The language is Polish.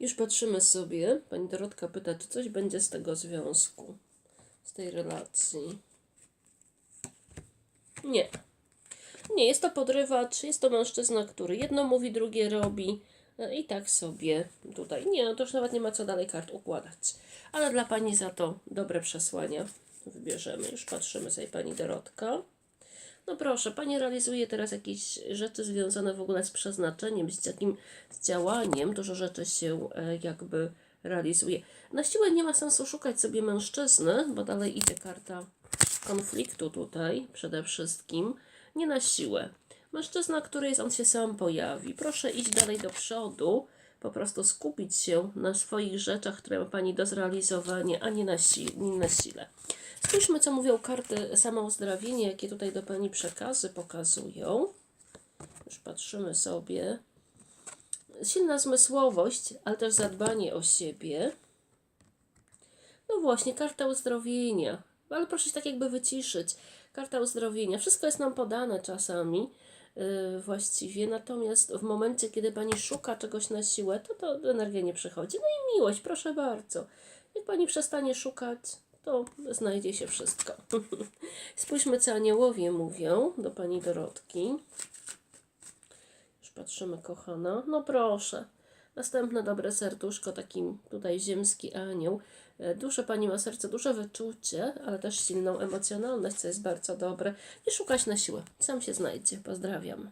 Już patrzymy sobie. Pani Dorotka pyta, czy coś będzie z tego związku, z tej relacji. Nie. Nie, jest to podrywacz, jest to mężczyzna, który jedno mówi, drugie robi. e, I tak sobie tutaj. Nie, no to już nawet nie ma co dalej kart układać. Ale dla pani za to dobre przesłania wybierzemy. Już patrzymy sobie pani Dorotka. No proszę, pani realizuje teraz jakieś rzeczy związane w ogóle z przeznaczeniem, z takim z działaniem. Dużo rzeczy się e, jakby realizuje. Na siłę nie ma sensu szukać sobie mężczyzny, bo dalej idzie karta konfliktu tutaj przede wszystkim. Nie na siłę. Mężczyzna, który jest, on się sam pojawi. Proszę iść dalej do przodu, po prostu skupić się na swoich rzeczach, które ma Pani do zrealizowania, a nie na, si- nie na sile. Spójrzmy, co mówią karty samouzdrowienie, jakie tutaj do Pani przekazy pokazują. Już patrzymy sobie. Silna zmysłowość, ale też zadbanie o siebie. No właśnie, karta uzdrowienia. Ale proszę się tak jakby wyciszyć. Karta uzdrowienia. Wszystko jest nam podane czasami yy, właściwie, natomiast w momencie, kiedy Pani szuka czegoś na siłę, to to energia nie przychodzi. No i miłość, proszę bardzo. Jak Pani przestanie szukać, to znajdzie się wszystko. Spójrzmy, co aniołowie mówią do Pani Dorotki. Już patrzymy, kochana. No proszę. Następne dobre serduszko, taki tutaj ziemski anioł. E, Duże pani ma serce, duże wyczucie, ale też silną emocjonalność, co jest bardzo dobre. Nie szukać na siłę. Sam się znajdzie. Pozdrawiam.